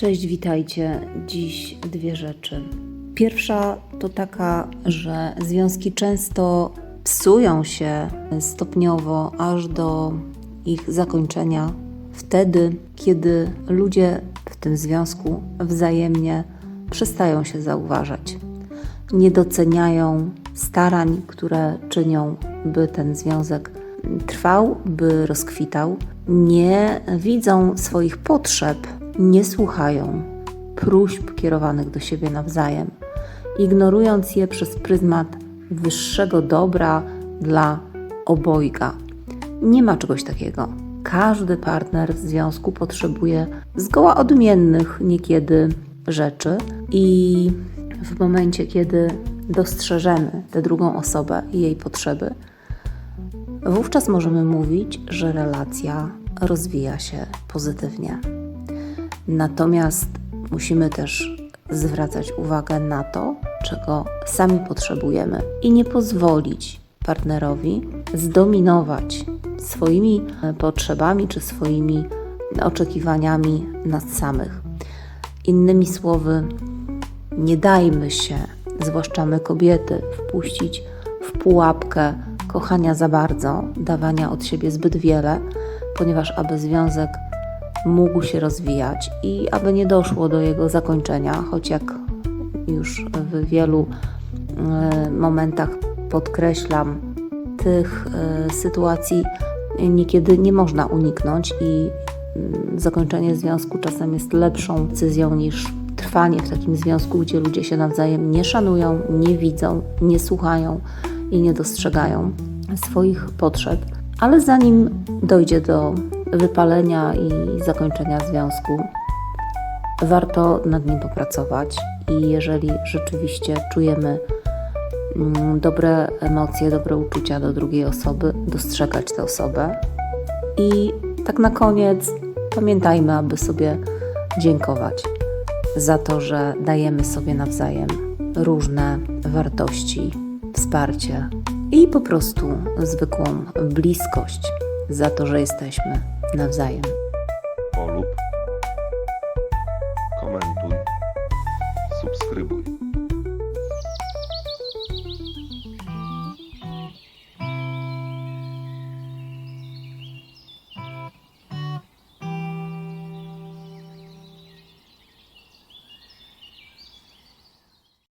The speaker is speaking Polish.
Cześć, witajcie. Dziś dwie rzeczy. Pierwsza to taka, że związki często psują się stopniowo aż do ich zakończenia, wtedy, kiedy ludzie w tym związku wzajemnie przestają się zauważać. Nie doceniają starań, które czynią, by ten związek trwał, by rozkwitał. Nie widzą swoich potrzeb, nie słuchają próśb kierowanych do siebie nawzajem, ignorując je przez pryzmat wyższego dobra dla obojga. Nie ma czegoś takiego. Każdy partner w związku potrzebuje zgoła odmiennych niekiedy rzeczy i w momencie, kiedy dostrzeżemy tę drugą osobę i jej potrzeby, wówczas możemy mówić, że relacja rozwija się pozytywnie. Natomiast musimy też zwracać uwagę na to, czego sami potrzebujemy i nie pozwolić partnerowi zdominować swoimi potrzebami czy swoimi oczekiwaniami nas samych. Innymi słowy, nie dajmy się, zwłaszcza my kobiety, wpuścić w pułapkę kochania za bardzo, dawania od siebie zbyt wiele, ponieważ aby związek mógł się rozwijać i aby nie doszło do jego zakończenia, choć jak już w wielu e, momentach podkreślam, tych e, sytuacji niekiedy nie można uniknąć i mm, zakończenie związku czasem jest lepszą decyzją niż trwanie w takim związku, gdzie ludzie się nawzajem nie szanują, nie widzą, nie słuchają i nie dostrzegają swoich potrzeb. Ale zanim dojdzie do wypalenia i zakończenia związku, warto nad nim popracować. I jeżeli rzeczywiście czujemy mm, dobre emocje, dobre uczucia do drugiej osoby, dostrzegać tę osobę. I tak na koniec pamiętajmy, aby sobie dziękować za to, że dajemy sobie nawzajem różne wartości, wsparcie i po prostu zwykłą bliskość, za to, że jesteśmy nawzajem.